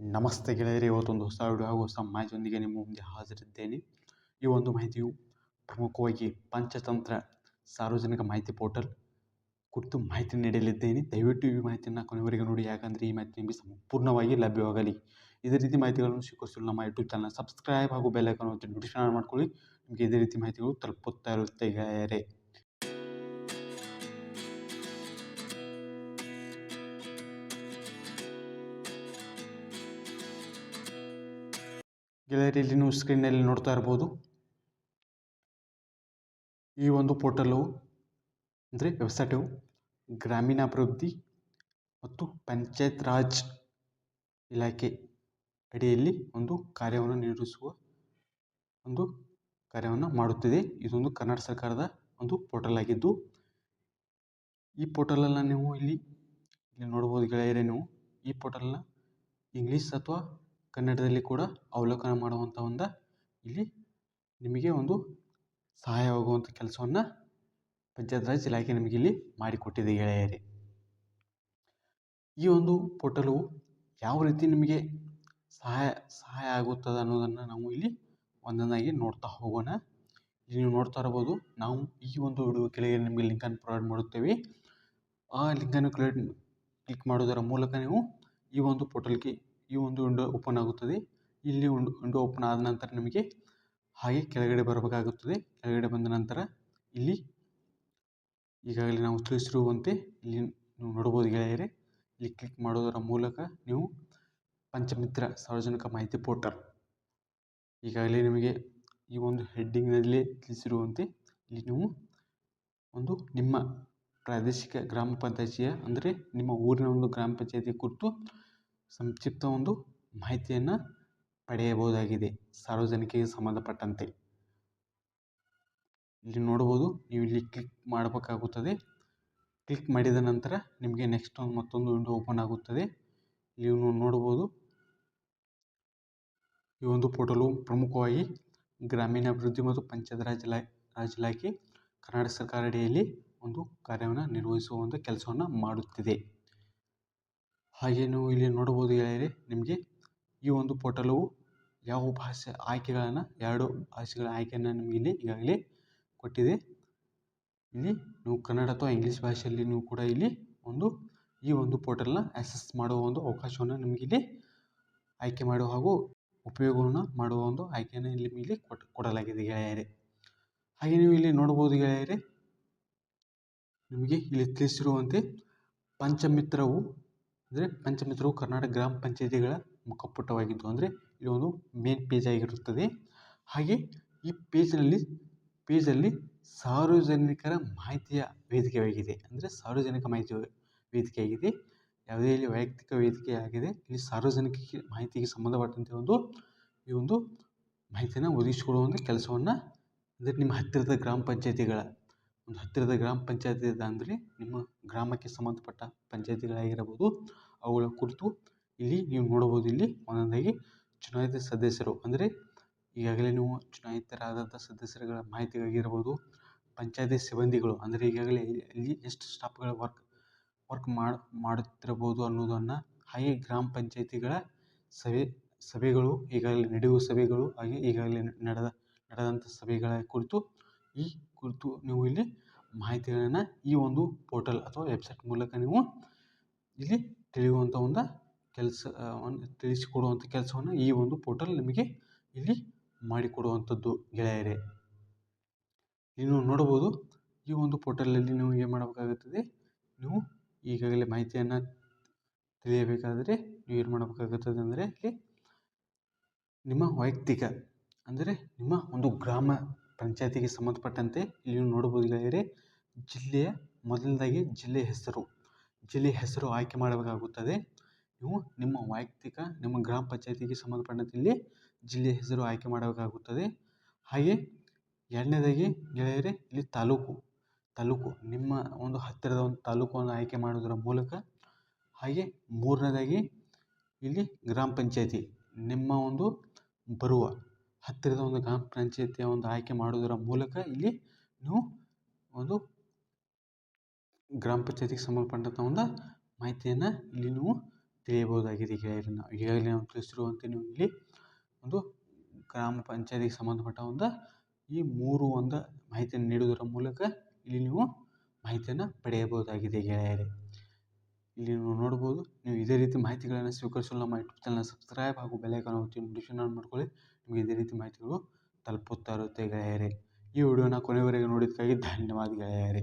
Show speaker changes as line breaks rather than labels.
ನಮಸ್ತೆ ಗೆಳೆಯರೇ, ಇವತ್ತೊಂದು ಹೊಸ ವಿಡಿಯೋ ಹಾಗೂ ಹೊಸ ಮಾಹಿತಿಯೊಂದಿಗೆ ನಿಮ್ಮ ಮುಂದೆ ಹಾಜರಿದ್ದೇನೆ. ಈ ಒಂದು ಮಾಹಿತಿಯು ಪ್ರಮುಖವಾಗಿ ಪಂಚತಂತ್ರ ಸಾರ್ವಜನಿಕ ಮಾಹಿತಿ ಪೋರ್ಟಲ್ ಕುರಿತು ಮಾಹಿತಿ ನೀಡಲಿದ್ದೇನೆ. ದಯವಿಟ್ಟು ಈ ಮಾಹಿತಿಯನ್ನು ಕೊನೆವರೆಗೆ ನೋಡಿ, ಯಾಕಂದರೆ ಈ ಮಾಹಿತಿ ನಿಮಗೆ ಸಂಪೂರ್ಣವಾಗಿ ಲಭ್ಯವಾಗಲಿ. ಇದೇ ರೀತಿ ಮಾಹಿತಿಗಳನ್ನು ಸ್ವೀಕರಿಸಲು ನಮ್ಮ ಯೂಟ್ಯೂಬ್ ಚಾನಲ್ ಸಬ್ಸ್ಕ್ರೈಬ್ ಹಾಗೂ ಬೆಲ್ಲೈಕನ್ ಒತ್ತಿ ನೋಟಿಫಿಕೇಶನ್ ಮಾಡ್ಕೊಳ್ಳಿ. ನಿಮಗೆ ಇದೇ ರೀತಿ ಮಾಹಿತಿಗಳು ತಲುಪುತ್ತಾ ಇರುತ್ತೆ ಗೆಳೆಯರೇ. ಗೆಳೆಯರಿ ಇಲ್ಲಿ ನೀವು ಸ್ಕ್ರೀನಲ್ಲಿ ನೋಡ್ತಾ ಇರ್ಬೋದು. ಈ ಒಂದು ಪೋರ್ಟಲು ಅಂದರೆ ವೆಬ್ಸೈಟು ಗ್ರಾಮೀಣಾಭಿವೃದ್ಧಿ ಮತ್ತು ಪಂಚಾಯತ್ ರಾಜ್ ಇಲಾಖೆ ಅಡಿಯಲ್ಲಿ ಒಂದು ಕಾರ್ಯವನ್ನು ನಿರ್ವಹಿಸುವ ಒಂದು ಕಾರ್ಯವನ್ನು ಮಾಡುತ್ತಿದೆ. ಇದೊಂದು ಕರ್ನಾಟಕ ಸರ್ಕಾರದ ಒಂದು ಪೋರ್ಟಲ್ ಆಗಿದ್ದು, ಈ ಪೋರ್ಟಲನ್ನು ನೀವು ಇಲ್ಲಿ ಇಲ್ಲಿ ನೋಡ್ಬೋದು ಗೆಳೆಯರೇ ನೀವು. ಈ ಪೋರ್ಟಲ್ನ ಇಂಗ್ಲೀಷ್ ಅಥವಾ ಕನ್ನಡದಲ್ಲಿ ಕೂಡ ಅವಲೋಕನ ಮಾಡುವಂಥ ಒಂದು ಇಲ್ಲಿ ನಿಮಗೆ ಒಂದು ಸಹಾಯವಾಗುವಂಥ ಕೆಲಸವನ್ನು ಪಂಚಾಯತ್ ರಾಜ್ ಇಲಾಖೆ ನಿಮಗೆ ಇಲ್ಲಿ ಮಾಡಿಕೊಟ್ಟಿದೆ ಗೆಳೆಯರೇ. ಈ ಒಂದು ಪೋರ್ಟಲು ಯಾವ ರೀತಿ ನಿಮಗೆ ಸಹಾಯ ಸಹಾಯ ಆಗುತ್ತದೆ ಅನ್ನೋದನ್ನು ನಾವು ಇಲ್ಲಿ ಒಂದೊಂದಾಗಿ ನೋಡ್ತಾ ಹೋಗೋಣ. ಇಲ್ಲಿ ನೀವು ನೋಡ್ತಾ ಇರ್ಬೋದು ನಾವು ಈ ಒಂದು ವಿಡಿಯೋ ಕೆಳಗೆ ನಿಮಗೆ ಲಿಂಕನ್ನು ಪ್ರೊವೈಡ್ ಮಾಡುತ್ತೇವೆ. ಆ ಲಿಂಕನ್ನು ಕ್ಲಿಕ್ ಕ್ಲಿಕ್ ಮಾಡೋದರ ಮೂಲಕ ನೀವು ಈ ಒಂದು ಪೋರ್ಟಲ್ಗೆ ಈ ಒಂದು ವಿಂಡೋ ಓಪನ್ ಆಗುತ್ತದೆ. ಇಲ್ಲಿ ಒಂದು ವಿಂಡೋ ಓಪನ್ ಆದ ನಂತರ ನಿಮಗೆ ಹಾಗೆ ಕೆಳಗಡೆ ಬರಬೇಕಾಗುತ್ತದೆ. ಕೆಳಗಡೆ ಬಂದ ನಂತರ ಇಲ್ಲಿ ಈಗಾಗಲೇ ನಾವು ತಿಳಿಸಿರುವಂತೆ ಇಲ್ಲಿ ನೀವು ನೋಡ್ಬೋದು ಗೆಳೆಯರೆ, ಇಲ್ಲಿ ಕ್ಲಿಕ್ ಮಾಡೋದರ ಮೂಲಕ ನೀವು ಪಂಚಮಿತ್ರ ಸಾರ್ವಜನಿಕ ಮಾಹಿತಿ ಪೋರ್ಟಲ್ ಈಗಾಗಲೇ ನಿಮಗೆ ಈ ಒಂದು ಹೆಡ್ಡಿಂಗ್ನಲ್ಲಿ ತಿಳಿಸಿರುವಂತೆ ಇಲ್ಲಿ ನೀವು ಒಂದು ನಿಮ್ಮ ಪ್ರಾದೇಶಿಕ ಗ್ರಾಮ ಪಂಚಾಯತಿಯ, ಅಂದರೆ ನಿಮ್ಮ ಊರಿನ ಒಂದು ಗ್ರಾಮ ಪಂಚಾಯತಿ ಕುರಿತು ಸಂಕ್ಷಿಪ್ತ ಒಂದು ಮಾಹಿತಿಯನ್ನು ಪಡೆಯಬಹುದಾಗಿದೆ. ಸಾರ್ವಜನಿಕರಿಗೆ ಸಂಬಂಧಪಟ್ಟಂತೆ. ಇಲ್ಲಿ ನೋಡ್ಬೋದು ನೀವು ಇಲ್ಲಿ ಕ್ಲಿಕ್ ಮಾಡಬೇಕಾಗುತ್ತದೆ. ಕ್ಲಿಕ್ ಮಾಡಿದ ನಂತರ ನಿಮಗೆ ನೆಕ್ಸ್ಟ್ ಒಂದು ಮತ್ತೊಂದು ವಿಂಡೋ ಓಪನ್ ಆಗುತ್ತದೆ. ನೀವು ನೋಡ್ಬೋದು ಈ ಒಂದು ಪೋರ್ಟಲು ಪ್ರಮುಖವಾಗಿ ಗ್ರಾಮೀಣಾಭಿವೃದ್ಧಿ ಮತ್ತು ಪಂಚಾಯತ್ ರಾಜ್ ಇಲಾ ರಾಜ್ ಇಲಾಖೆ ಕರ್ನಾಟಕ ಸರ್ಕಾರ ಅಡಿಯಲ್ಲಿ ಒಂದು ಕಾರ್ಯವನ್ನು ನಿರ್ವಹಿಸುವಂಥ ಕೆಲಸವನ್ನು ಮಾಡುತ್ತಿದೆ. ಹಾಗೆ ನೀವು ಇಲ್ಲಿ ನೋಡಬಹುದು ಗೆಳೆಯರೇ, ನಿಮಗೆ ಈ ಒಂದು ಪೋರ್ಟಲವು ಯಾವ ಭಾಷೆ ಆಯ್ಕೆಗಳನ್ನು, ಎರಡು ಭಾಷೆಗಳ ಆಯ್ಕೆಯನ್ನು ನಿಮಗೆ ಇಲ್ಲಿ ಈಗಾಗಲೇ ಕೊಟ್ಟಿದೆ. ಇಲ್ಲಿ ನೀವು ಕನ್ನಡ ಅಥವಾ ಇಂಗ್ಲೀಷ್ ಭಾಷೆಯಲ್ಲಿ ನೀವು ಕೂಡ ಇಲ್ಲಿ ಒಂದು, ಈ ಒಂದು ಪೋರ್ಟಲ್ನ ಆ್ಯಕ್ಸೆಸ್ ಮಾಡುವ ಒಂದು ಅವಕಾಶವನ್ನು ನಿಮಗೆ ಇಲ್ಲಿ ಆಯ್ಕೆ ಮಾಡುವ ಹಾಗೂ ಉಪಯೋಗವನ್ನು ಮಾಡುವ ಒಂದು ಆಯ್ಕೆಯನ್ನು ಇಲ್ಲಿ ಕೊಡಲಾಗಿದೆ ಗೆಳೆಯರೆ. ಹಾಗೆ ನೀವು ಇಲ್ಲಿ ನೋಡ್ಬೋದು ಗೆಳೆಯರೆ, ನಿಮಗೆ ಇಲ್ಲಿ ತಿಳಿಸಿರುವಂತೆ ಪಂಚಮಿತ್ರವು ಅಂದರೆ ಪಂಚಮಿತ್ರವು ಕರ್ನಾಟಕ ಗ್ರಾಮ ಪಂಚಾಯಿತಿಗಳ ಮುಖಪುಟವಾಗಿದ್ದು ಅಂದರೆ ಇದು ಒಂದು ಮೇನ್ ಪೇಜ್ ಆಗಿರುತ್ತದೆ. ಹಾಗೆ ಈ ಪೇಜ್ನಲ್ಲಿ ಪೇಜಲ್ಲಿ ಸಾರ್ವಜನಿಕರ ಮಾಹಿತಿಯ ವೇದಿಕೆಯಾಗಿದೆ. ಅಂದರೆ ಸಾರ್ವಜನಿಕ ಮಾಹಿತಿ ವೇದಿಕೆಯಾಗಿದೆ. ಯಾವುದೇ ಇಲ್ಲಿ ವೈಯಕ್ತಿಕ ವೇದಿಕೆ ಆಗಿದೆ, ಇಲ್ಲಿ ಸಾರ್ವಜನಿಕ ಮಾಹಿತಿಗೆ ಸಂಬಂಧಪಟ್ಟಂತೆ ಒಂದು, ಈ ಒಂದು ಮಾಹಿತಿಯನ್ನು ಒದಗಿಸಿಕೊಡುವ ಒಂದು ಕೆಲಸವನ್ನು ಅಂದರೆ ನಿಮ್ಮ ಹತ್ತಿರದ ಗ್ರಾಮ ಪಂಚಾಯತಿಗಳ ಒಂದು ಹತ್ತಿರದ ಗ್ರಾಮ ಪಂಚಾಯತಿ ಅಂದರೆ ನಿಮ್ಮ ಗ್ರಾಮಕ್ಕೆ ಸಂಬಂಧಪಟ್ಟ ಪಂಚಾಯಿತಿಗಳಾಗಿರಬಹುದು ಅವುಗಳ ಕುರಿತು ಇಲ್ಲಿ ನೀವು ನೋಡಬಹುದು ಇಲ್ಲಿ ಒಂದೊಂದಾಗಿ ಚುನಾಯಿತ ಸದಸ್ಯರು. ಅಂದರೆ ಈಗಾಗಲೇ ನೀವು ಚುನಾಯಿತರಾದಂಥ ಸದಸ್ಯರುಗಳ ಮಾಹಿತಿಗಾಗಿರ್ಬೋದು, ಪಂಚಾಯತಿ ಸಿಬ್ಬಂದಿಗಳು. ಅಂದರೆ ಈಗಾಗಲೇ ಇಲ್ಲಿ ಎಷ್ಟು ಸ್ಟಾಫ್ಗಳ ವರ್ಕ್ ವರ್ಕ್ ಮಾಡಿ, ಮಾಡುತ್ತಿರಬಹುದು ಅನ್ನೋದನ್ನು ಹಾಗೆ ಗ್ರಾಮ ಪಂಚಾಯಿತಿಗಳ ಸಭೆ, ಸಭೆಗಳು, ಈಗಾಗಲೇ ನಡೆಯುವ ಸಭೆಗಳು, ಹಾಗೆ ಈಗಾಗಲೇ ನಡೆದ, ನಡೆದಂಥ ಸಭೆಗಳ ಕುರಿತು ಈ ಕುರಿತು ನೀವು ಇಲ್ಲಿ ಮಾಹಿತಿಗಳನ್ನು ಈ ಒಂದು ಪೋರ್ಟಲ್ ಅಥವಾ ವೆಬ್ಸೈಟ್ ಮೂಲಕ ನೀವು ಇಲ್ಲಿ ತಿಳಿಯುವಂಥ ಒಂದು ಕೆಲಸ ಒಂದು ತಿಳಿಸಿಕೊಡುವಂಥ ಕೆಲಸವನ್ನು ಈ ಒಂದು ಪೋರ್ಟಲ್ ನಿಮಗೆ ಇಲ್ಲಿ ಮಾಡಿಕೊಡುವಂಥದ್ದು ಗೆಳೆಯರೇ. ನೀವು ನೋಡಬಹುದು ಈ ಒಂದು ಪೋರ್ಟಲಲ್ಲಿ ನೀವು ಏನು ಮಾಡಬೇಕಾಗುತ್ತದೆ? ನೀವು ಈಗಾಗಲೇ ಮಾಹಿತಿಯನ್ನು ತಿಳಿಯಬೇಕಾದರೆ ನೀವು ಏನು ಮಾಡಬೇಕಾಗುತ್ತದೆ ಅಂದರೆ ನಿಮ್ಮ ವೈಯಕ್ತಿಕ, ಅಂದರೆ ನಿಮ್ಮ ಒಂದು ಗ್ರಾಮ ಪಂಚಾಯತಿಗೆ ಸಂಬಂಧಪಟ್ಟಂತೆ ಇಲ್ಲಿ ನೋಡಬಹುದು ಗೆಳೆಯರೇ, ಜಿಲ್ಲೆಯ ಮೊದಲನೇದಾಗಿ ಜಿಲ್ಲೆ ಹೆಸರು. ಜಿಲ್ಲೆ ಹೆಸರು ಆಯ್ಕೆ ಮಾಡಬೇಕಾಗುತ್ತದೆ. ನೀವು ನಿಮ್ಮ ವೈಯಕ್ತಿಕ, ನಿಮ್ಮ ಗ್ರಾಮ ಪಂಚಾಯತಿಗೆ ಸಂಬಂಧಪಟ್ಟಂತೆ ಇಲ್ಲಿ ಜಿಲ್ಲೆ ಹೆಸರು ಆಯ್ಕೆ ಮಾಡಬೇಕಾಗುತ್ತದೆ. ಹಾಗೆ ಎರಡನೇದಾಗಿ ಗೆಳೆಯರೇ, ಇಲ್ಲಿ ತಾಲೂಕು. ತಾಲೂಕು, ನಿಮ್ಮ ಒಂದು ಹತ್ತಿರದ ಒಂದು ತಾಲೂಕನ್ನು ಆಯ್ಕೆ ಮಾಡುವುದರ ಮೂಲಕ. ಹಾಗೆ ಮೂರನೇದಾಗಿ ಇಲ್ಲಿ ಗ್ರಾಮ ಪಂಚಾಯತಿ, ನಿಮ್ಮ ಒಂದು ಬರುವ ಹತ್ತಿರದ ಒಂದು ಗ್ರಾಮ ಪಂಚಾಯಿತಿಯ ಒಂದು ಆಯ್ಕೆ ಮಾಡುವುದರ ಮೂಲಕ ಇಲ್ಲಿ ನೀವು ಒಂದು ಗ್ರಾಮ ಪಂಚಾಯತಿಗೆ ಸಂಬಂಧಪಟ್ಟಂಥ ಒಂದು ಮಾಹಿತಿಯನ್ನು ಇಲ್ಲಿ ನೀವು ತಿಳಿಯಬಹುದಾಗಿದೆ. ಗೆಳೆಯರನ್ನು ಈಗಾಗಲೇ ನಾವು ತಿಳಿಸಿರುವಂತೆ ನೀವು ಇಲ್ಲಿ ಒಂದು ಗ್ರಾಮ ಪಂಚಾಯತಿಗೆ ಸಂಬಂಧಪಟ್ಟ ಒಂದು ಈ ಮೂರು ಒಂದು ಮಾಹಿತಿಯನ್ನು ನೀಡುವುದರ ಮೂಲಕ ಇಲ್ಲಿ ನೀವು ಮಾಹಿತಿಯನ್ನು ಪಡೆಯಬಹುದಾಗಿದೆ ಗೆಳೆಯರೇ. ಇಲ್ಲಿ ನೀವು ನೋಡ್ಬೋದು, ನೀವು ಇದೇ ರೀತಿ ಮಾಹಿತಿಗಳನ್ನು ಸ್ವೀಕರಿಸಲು ನಮ್ಮ ಯೂಟ್ಯೂಬ್ ಚಾನಲ್ ಸಬ್ಸ್ಕ್ರೈಬ್ ಹಾಗೂ ಬೆಲ್ ಐಕಾನ್ ಒತ್ತಿ ನೋಟಿಫಿಕೇಶನ್ ಆನ್ ಮಾಡ್ಕೊಳ್ಳಿ. ನಿಮಗೆ ಇದೇ ರೀತಿ ಮಾಹಿತಿಗಳು ತಲುಪುತ್ತಾ ಇರುತ್ತೆ ಗೆಳೆಯರೇ. ಈ ವಿಡಿಯೋನ ಕೊನೆವರೆಗೆ ನೋಡಿದ್ದಕ್ಕಾಗಿ ಧನ್ಯವಾದ ಗೆಳೆಯರೇ.